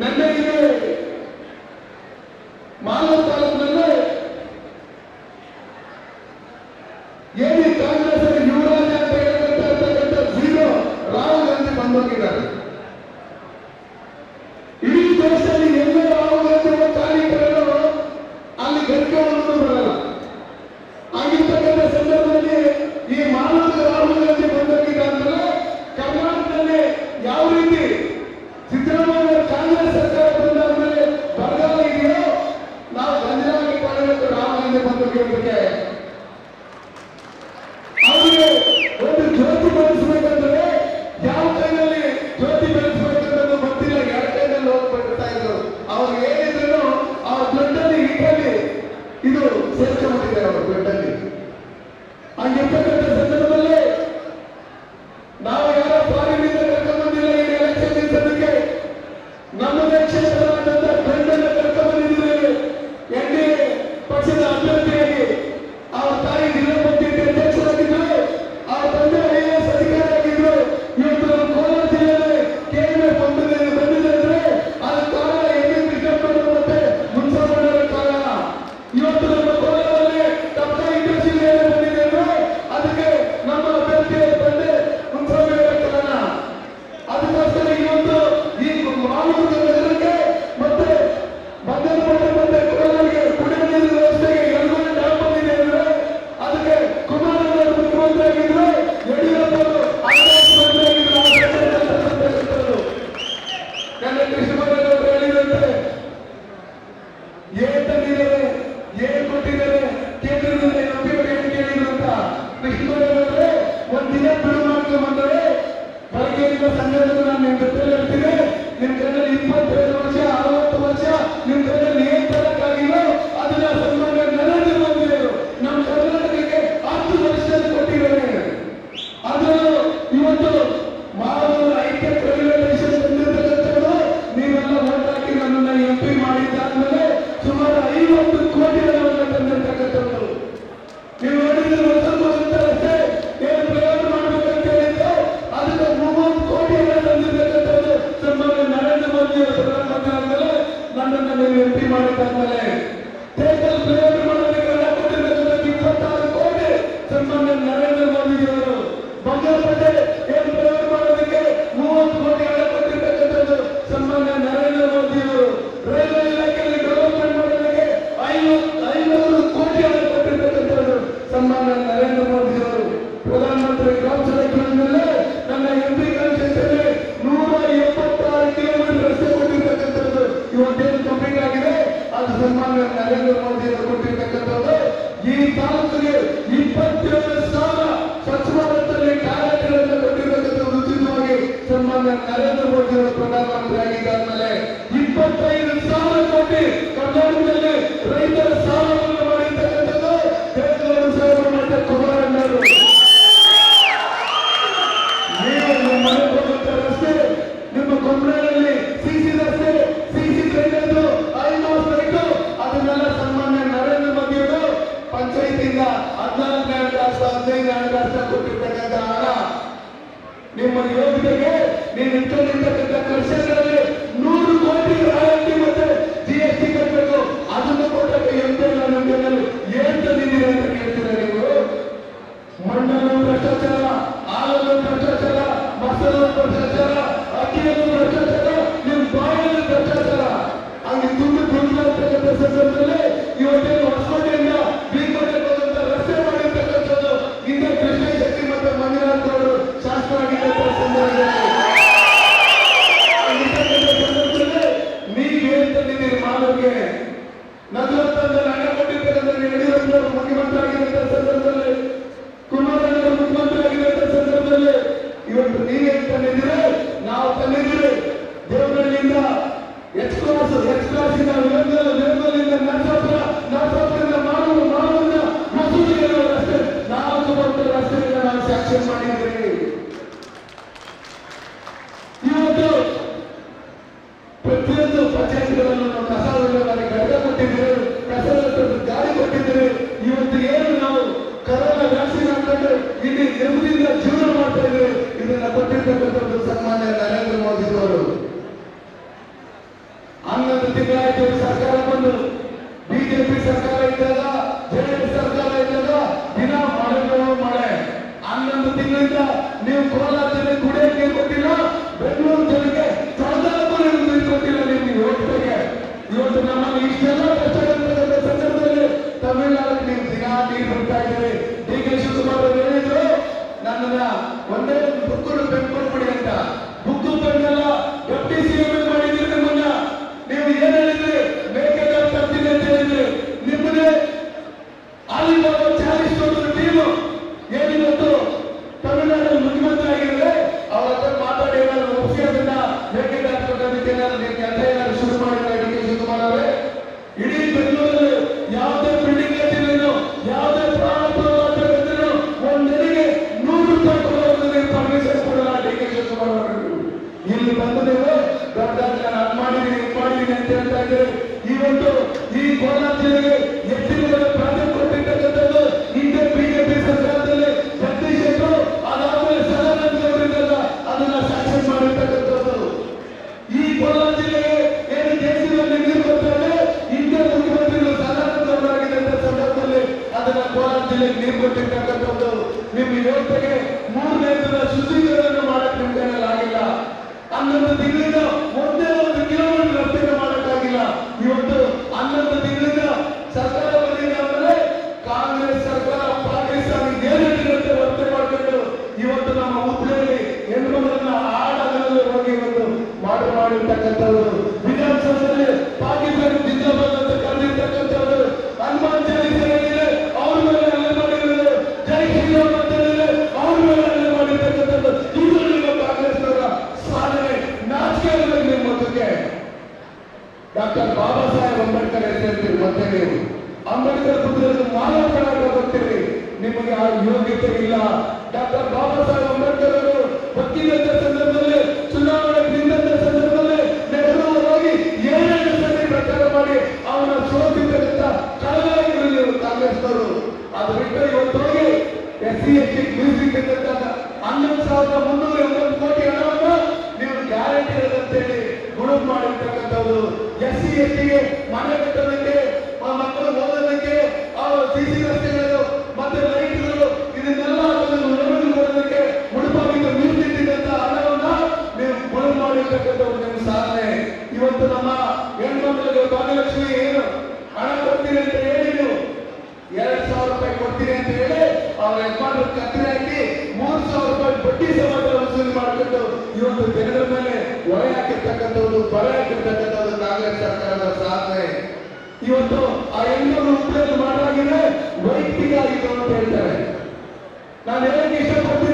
ಮೆಲ್ಲ ಇದೆ ಮಾನವ ತಾಲೂಕಿನಲ್ಲೂ ನರೇಂದ್ರ ಮೋದಿ ಅವರು ಪ್ರಧಾನಮಂತ್ರಿಯಾಗಿದ್ದಾರೆ ಇಪ್ಪತ್ತೈದು ಸಾವಿರ ಕೋಟಿ ಕರ್ನಾಟಕದಲ್ಲಿ ರೈತರ ಸಾಲವನ್ನು ಮಾಡಿರ್ತಕ್ಕಂಥದ್ದು ದೇವೇಗೌಡ ಸಾಹೇಬರು ಮತ್ತೆ ಕುಮಾರಣ್ಣರು ನೀವು ನಿಮ್ಮ ಹೋಗುವಂತ ರಸ್ತೆ, ನಿಮ್ಮ ಕೊಂಬಳಲ್ಲಿ ಸಿಸಿ ರಸ್ತೆ ಸಿಸಿ ಐನೂರು ರೈತರು ಅದನ್ನೆಲ್ಲ ಸನ್ಮಾನ್ಯ ನರೇಂದ್ರ ಮೋದಿಯವರು ಪಂಚಾಯತಿಯಿಂದ ಹದಿನಾಲ್ಕು ಹಣಕಾಸು, ಹದಿನೈದನೇ ಹಣಕಾಸು ಕೊಟ್ಟಿರ್ತಕ್ಕಂಥ ಹಣ ನಿಮ್ಮ ಯೋಜನೆಗೆ ಲಿಂಗಲಿಂಗ ನಲವತ್ತೊಂದು ಹಣ ಕೊಟ್ಟಿದ್ದರೆಂದರೆ ಯಡಿಯೂರಪ್ಪನವರು ಸಂದರ್ಭದಲ್ಲಿ, ಕುಮಾರಣ್ಣವರು ಸಂದರ್ಭದಲ್ಲಿ, ಇವತ್ತು ನೀವೇ ತಂದಿದ್ದೀರಿ ನಾವು ತಂದಿದ್ದೀರಿ ದೇವನಹಳ್ಳಿಯಿಂದ ಎಚ್ ಕ್ಲಾಸ್ ಎಚ್ ಕ್ಲಾಸಿಂದ ಮಾಡುವ ಮಾಡುವಂತ ಮಸೂದಿಗೆ ರಸ್ತೆ, ನಾಲ್ಕು ಕೊಟ್ಟ ರಸ್ತೆಯಿಂದ ನಾವು ಸ್ಯಾಕ್ಷನ್ ಇವತ್ತು ಪ್ರತಿಯೊಂದು ಪಂಚಾಯತ್ಗಳನ್ನು ನಾವು ಕಸ దిగులులో ಅಗತ್ಯವಿಲ್ಲ ಡಾಕ್ಟರ್ ಬಾಬಾ ಸಾಹೇಬ್ ಅಂಬೇಡ್ಕರ್ ಅವರು ಬತ್ತಿದಂತ ಸಂದರ್ಭದಲ್ಲಿ, ಚುನಾವಣೆ ನಿಂತ ಸಂದರ್ಭದಲ್ಲಿ ನೆಹರು ಹೋಗಿ ಏನೇನು ಸರಿ ಪ್ರಚಾರ ಮಾಡಿ ಅವನ ಸೋತಿದ್ದರಿಂದ ಕಾಲಾಗಿರಲಿಲ್ಲ ಕಾಂಗ್ರೆಸ್ನವರು. ಅದು ಬಿಟ್ಟು ಇವತ್ತು ಹೋಗಿ S C S T music ಹನ್ನೊಂದು ಸಾವಿರದ ಮುನ್ನೂರ ಎಂಬತ್ತು ಕೋಟಿ ಹಣವನ್ನು ನೀವು ಗ್ಯಾರಂಟಿ ಇರೋದಂತೇಳಿ ಗುಣ ಮಾಡಿರ್ತಕ್ಕಂಥದ್ದು ಎಸ್ ಸಿ ಎಸ್ ಟಿಗೆ ಮನೆ ಕಟ್ಟೋದಕ್ಕೆ ಅವ್ರ ಯಜಮಾನರು ಕತ್ತರಿ ಹಾಕಿ ಮೂರ್ ಸಾವಿರ ರೂಪಾಯಿ ಬಡ್ಡಿ ಸಮೇತ ವಸೂಲಿ ಮಾಡಿಕೊಂಡು ಇವತ್ತು ಜನರ ಮೇಲೆ ಹೊರೆ ಹಾಕಿರ್ತಕ್ಕಂಥದ್ದು ಬರ ಹಾಕಿರ್ತಕ್ಕಂಥದ್ದು ಕಾಂಗ್ರೆಸ್ ಸರ್ಕಾರದ ಸಾಧನೆ. ಇವತ್ತು ಆ ಎಲ್ಲರೂ ಉಪಯೋಗ ಮಾಡಲಾಗಿದೆ ವೈಯಕ್ತಿಕ ಆಗಿದೆ ಅಂತ ಹೇಳ್ತಾರೆ. ನಾನು ಹೇಳಕ್ಕೆ ಇಷ್ಟಪಡ್ತೀನಿ.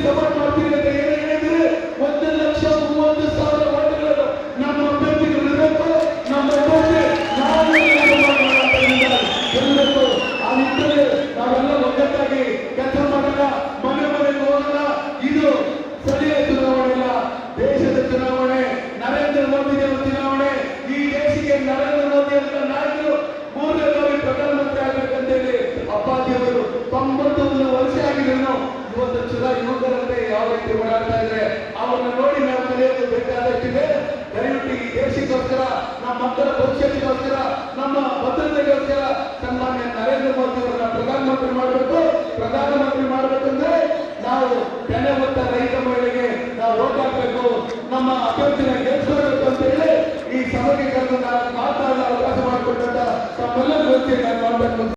ಅಭ್ಯರ್ಥಿ ಸಪೋರ್ಟ್ обратно.